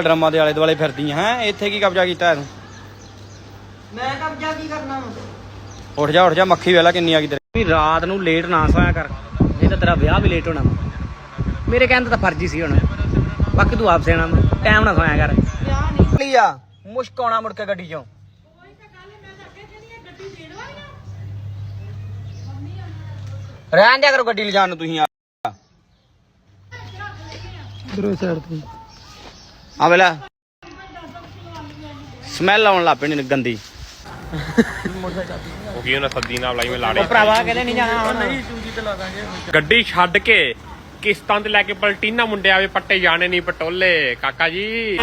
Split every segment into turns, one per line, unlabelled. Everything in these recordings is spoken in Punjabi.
ਡਰਾਮਾ ਦੇ ਆਲੇ ਦੁਆਲੇ ਫਿਰਦੀ ਹੈ ਇੱਥੇ ਕੀ ਕਬਜ਼ਾ ਕੀਤਾ ਹੈ ਤੂੰ
ਮੈਂ ਕਬਜ਼ਾ ਕੀ ਕਰਨਾ
ਉੱਠ ਜਾ ਉੱਠ ਜਾ ਮੱਖੀ ਵੇਲਾ ਕਿੰਨੀ ਆ ਗਈ ਤੇਰੀ ਰਾਤ ਨੂੰ ਲੇਟ ਨਾ ਸੋਇਆ ਕਰ ਨਹੀਂ ਤਾਂ ਤੇਰਾ ਵਿਆਹ ਵੀ ਲੇਟ ਹੋਣਾ ਮੇਰੇ ਕਹਿੰਦਾ ਤਾਂ ਫਰਜ਼ੀ ਸੀ ਹੁਣ। ਬਾਕੀ ਤੂੰ ਆਪ ਸਿਆਣਾ ਟਾਈਮ ਨਾ ਸੋਇਆ ਕਰ।
ਵਿਆਹ ਨਹੀਂ।
ਲਿਆ ਮੁਸ਼ਕ ਆਉਣਾ ਮੁੜ ਕੇ ਗੱਡੀ ਚੋਂ। ਰਹਿਣ ਦਿਆ ਕਰੋ ਗੱਡੀ ਲਿਜਾਣ ਨੂੰ ਤੁਸੀਂ ਆ।
ਦਰੋ ਸਾਈਡ ਤੋਂ।
ਆ ਵੇਲਾ। ਸਮੈਲ ਆਉਣ ਲੱਗ ਪੈਣੀ ਗੰਦੀ।
ਉਹ ਕੀ ਉਹਨਾਂ ਸੱਦੀ ਨਾਲ ਲਾਈ ਮੈਂ ਲਾੜੇ?
ਭਰਾਵਾ ਕਹਿੰਦੇ ਨਹੀਂ ਜਾਣਾ ਹੁਣ।
ਗੱਡੀ ਛੱਡ ਕੇ ਕਿਸ਼ਤਾਂ ਤੇ ਲੈ ਕੇ ਪਲਟੀਨਾ ਮੁੰਡੇ ਆਵੇ ਪੱਟੇ ਜਾਣੇ ਨਹੀਂ ਪਟੋਲੇ ਕਾਕਾ ਜੀ।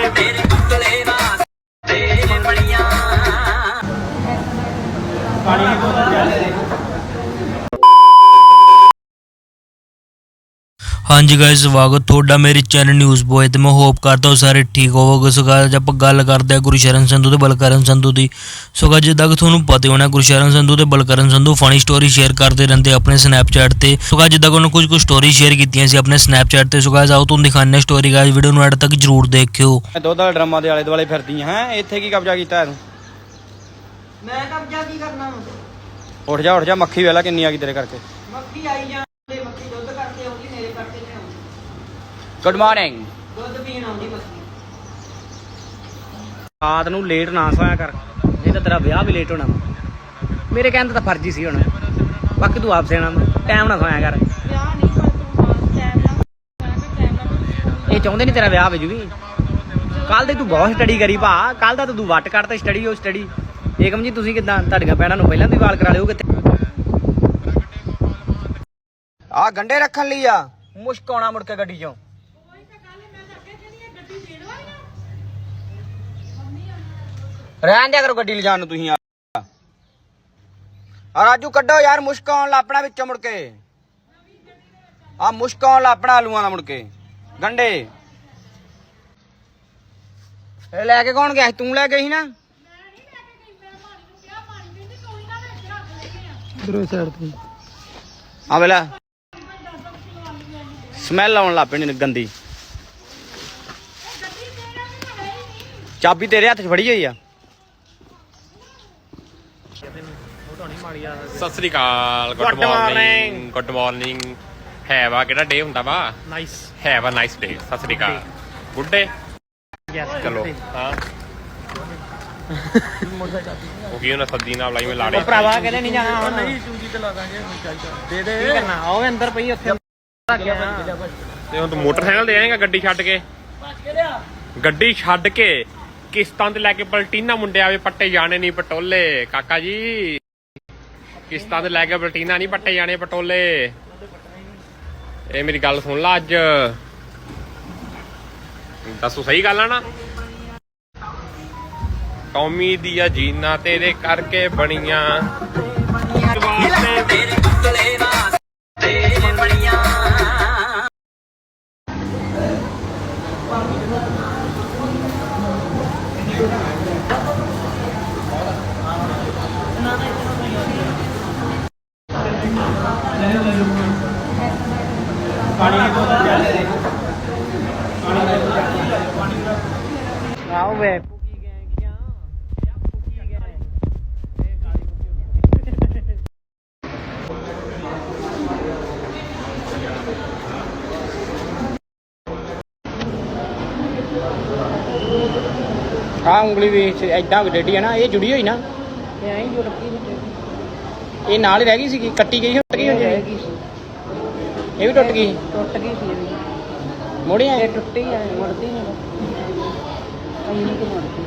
ਹਾਂਜੀ ਗਾਇਸ ਸਵਾਗਤ ਤੁਹਾਡਾ ਮੇਰੇ ਚੈਨਲ ਨਿਊਜ਼ ਬੋਏ ਤੇ। ਮੈਂ ਹੋਪ ਕਰਦਾ ਹਾਂ ਸਾਰੇ ਠੀਕ ਹੋਵੋਗੇ। ਸੋ ਅੱਜ ਆਪਾਂ ਗੱਲ ਕਰਦੇ ਹਾਂ ਗੁਰਸ਼ਰਨ ਸੰਧੂ ਤੇ ਬਲਕਰਨ ਸੰਧੂ ਦੀ। ਸੋ guys, ਜਿੱਦਾਂ ਕਿ ਤੁਹਾਨੂੰ ਪਤਾ ਹੀ ਹੋਣਾ ਗੁਰਸ਼ਰਨ ਸੰਧੂ ਤੇ Balkaran Sandhu funny story share ਕਰਦੇ ਰਹਿੰਦੇ ਆਪਣੇ ਸਨੈਪਚੈਟ ਤੇ। ਸੋ guys, ਜਿੱਦਾਂ ਕਿ ਉਹਨਾਂ ਕੁਝ ਕੁ ਸਟੋਰੀ ਸ਼ੇਅਰ ਕੀਤੀਆਂ ਸੀ ਆਪਣੇ ਸਨੈਪਚੈਟ ਤੇ। ਸੋ guys, ਆਓ ਤੁਹਾਨੂੰ ਦਿਖਾਉਂਦੇ ਸਟੋਰੀ ਗਾਇਸ ਵੀਡੀਓ ਨੂੰ ਐਡ ਤੱਕ ਜਰੂਰ ਦੇਖਿਓ।
ਦੁੱਧ ਵਾਲੇ ਡਰਾਮਾ ਦੇ ਆਲੇ ਦੁਆਲੇ ਫਿਰਦੀ ਹੈ। ਇੱਥੇ ਕੀ ਕਬਜ਼ਾ ਕੀਤਾ ਤੂੰ
ਮੈਂ ਕਬਜ਼ਾ ਕੀ ਕਰਨਾ
ਉੱਠ ਜਾ ਉੱਠ ਜਾ ਮੱਖੀ ਵੇਲਾ ਕਿੰਨੀ ਆ ਗਈ ਤੇਰੇ ਕਰਕੇ।
ਮੱਖੀ ਆਈ ਜਾਂਦੇ ਮੱਖੀ ਦੁੱਧ ਕਰਕੇ ਆਉਂਦੀ ਮੇਰੇ ਕਰਕੇ ਨਹੀਂ ਆਉਂਦੀ
ਗੁੱਡ ਮਾਰਨਿੰਗ
ਦੁੱਧ ਪੀਣ ਆਉਂਦੀ ਮੱਖੀ
ਰਾਤ ਨੂੰ ਲੇਟ ਨਾ ਸੋਇਆ ਕਰ। ਨਹੀਂ ਤਾਂ ਤੇਰਾ ਵਿਆਹ ਵੀ ਲੇਟ ਹੋਣਾ। ਮੇਰੇ ਕਹਿੰਦਾ ਤਾਂ ਫਰਜ਼ੀ ਸੀ ਹੁਣ। ਬਾਕੀ ਤੂੰ ਆਪ ਸਿਆਣਾ ਟਾਈਮ ਨਾ ਸੋਇਆ ਕਰ।
ਵਿਆਹ ਨਹੀਂ ਪਰ ਤੂੰ ਟਾਈਮ ਨਾਲ ਟਾਈਮ ਨਾਲ
ਇਹ ਚਾਹੁੰਦੇ ਨਹੀਂ ਤੇਰਾ ਵਿਆਹ ਹੋ ਜੂਗੀ? ਕੱਲ ਤੇ ਤੂੰ ਬਹੁਤ ਸਟੱਡੀ ਕਰੀ ਭਾ। ਕੱਲ ਦਾ ਤਾਂ ਤੂੰ ਵੱਟ ਕੱਢ ਤੇ ਸਟੱਡੀ ਉਹ ਸਟੱਡੀ ਏਕਮ ਜੀ ਤੁਸੀਂ ਕਿਦਾਂ ਤੁਹਾਡੀਆਂ ਪੈਣਾ ਨੂੰ ਪਹਿਲਾਂ ਵੀ ਵਾਲ ਕਰਾ ਲਿਓ ਕਿਤੇ? ਆ ਗੰਡੇ ਰੱਖਣ ਲਈ ਆ। ਮੁਸ਼ਕ ਆਉਣਾ ਮੁੜ ਕੇ ਗੱਡੀ ਚੋਂ। ਰਹਿਣ ਦਿਆ ਕਰੋ ਗੱਡੀ ਲਿਜਾਣ ਨੂੰ ਤੁਸੀਂ ਆ। ਰਾਜੂ ਕੱਢੋ ਯਾਰ ਮੁਸ਼ਕ ਆਉਣ ਲੱਪਣਾ ਵਿੱਚੋਂ ਮੁੜ ਕੇ। ਆ ਮੁਸ਼ਕ ਆਉਣ ਲੱਪਣਾ ਆਲੂਆਂ ਦਾ ਮੁੜ ਕੇ। ਗੰਡੇ। ਇਹ ਲੈ ਕੇ ਕੌਣ ਗਿਆ? ਤੂੰ ਲੈ ਗਈ ਨਾ?
ਦਰੋ ਸਾਈਡ ਤੋਂ।
ਆ ਵੇਲਾ। ਸਮੈਲ ਆਉਣ ਲੱਗ ਪੈਣੀ ਗੰਦੀ। ਚਾਬੀ ਤੇਰੇ ਹੱਥ 'ਚ ਫੜੀ ਹੋਈ ਆ।
Sat Sri Akal good
Good
morning
morning.
Good morning ਹੈ ਵਾ ਕਿਹੜਾ ਡੇ ਹੁੰਦਾ ਵਾ?
ਨਾਈਸ
ਹੈ ਵਾ ਨਾਈਸ ਡੇ ਸਤਿ ਸ੍ਰੀ ਅਕਾਲ। ਗੁੱਡ ਡੇ ਚਲੋ ਹਾਂ। ਉਹ ਕੀ ਉਹਨਾਂ ਸੱਦੀ ਨਾਲ ਲਾਈ ਮੈਂ ਲਾੜੇ?
ਭਰਾਵਾ ਕਹਿੰਦੇ ਨਹੀਂ ਜਾਣਾ ਹੁਣ। ਨਹੀਂ ਸੂਜੀ ਤੇ ਲਾ ਦਾਂਗੇ ਦੇ ਦੇ। ਕੀ ਕਰਨਾ? ਉਹ ਅੰਦਰ ਪਈ ਉੱਥੇ।
ਤੇ ਹੁਣ ਤੂੰ ਮੋਟਰਸਾਈਕਲ ਤੇ ਆਏਗਾ ਗੱਡੀ ਛੱਡ ਕੇ? ਗੱਡੀ ਛੱਡ ਕੇ? ਕਿਸ਼ਤਾਂ ਤੇ ਲੈ ਕੇ ਪਲਟੀਨਾ ਮੁੰਡੇ ਆਵੇ ਪੱਟੇ ਜਾਣੇ ਨਹੀਂ ਪਟੋਲੇ? ਕਾਕਾ ਜੀ ਕਿਸ਼ਤਾਂ ਤੇ ਲੈ ਕੇ ਪਲਟੀਨਾ ਨਹੀਂ ਪੱਟੇ ਜਾਣੇ ਪਟੋਲੇ? ਇਹ ਮੇਰੀ ਗੱਲ ਸੁਣ ਲਾ ਅੱਜ। ਦੱਸੋ ਸਹੀ ਗੱਲ ਆ ਨਾ? ਕੌਮੀ ਦੀਆਂ ਜੀਨਾ ਤੇਰੇ ਕਰਕੇ ਬਣੀਆਂ।
ਆਓ ਵੇ ਆ ਉਂਗਲੀ ਵੀ ਐਦਾਂ ਡੇਡੀ ਹੈ ਨਾ ਇਹ ਜੁੜੀ ਹੋਈ ਨਾ।
ਐਂ ਜੁੜ
ਇਹ ਨਾਲ ਹੀ ਰਹਿ ਗਈ ਸੀਗੀ ਕੱਟੀ ਗਈ ਟੁੱਟ ਗਈ ਹੋਣੀ?
ਗਈ ਸੀ।
ਇਹ ਵੀ ਟੁੱਟ ਗਈ
ਟੁੱਟ ਗਈ ਸੀ ਇਹ ਵੀ।
ਮੋੜੀਆਂ
ਇਹ ਟੁੱਟੀ ਆ ਮੁੜਦੀ ਨਹੀਂ ਨਹੀਂ ਕਿ ਮੁੜਦੀ।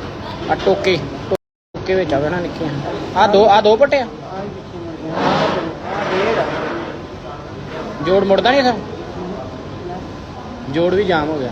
ਆ ਟੋਕੇ ਟੋਕੇ ਵਿੱਚ ਆਵੇ ਨਾ ਨਿੱਕੀਆਂ। ਆ ਦੋ ਆ ਦੋ ਪੱਟੇ ਆ?
ਆ ਹੀ ਪਿੱਛੇ ਮੁੜ ਗਿਆ ਆ ਡੇਢ ਆ।
ਜੋੜ ਮੁੜਦਾ ਨਹੀਂ ਸਰ ਜੋੜ ਵੀ ਜਾਮ ਹੋ ਗਿਆ।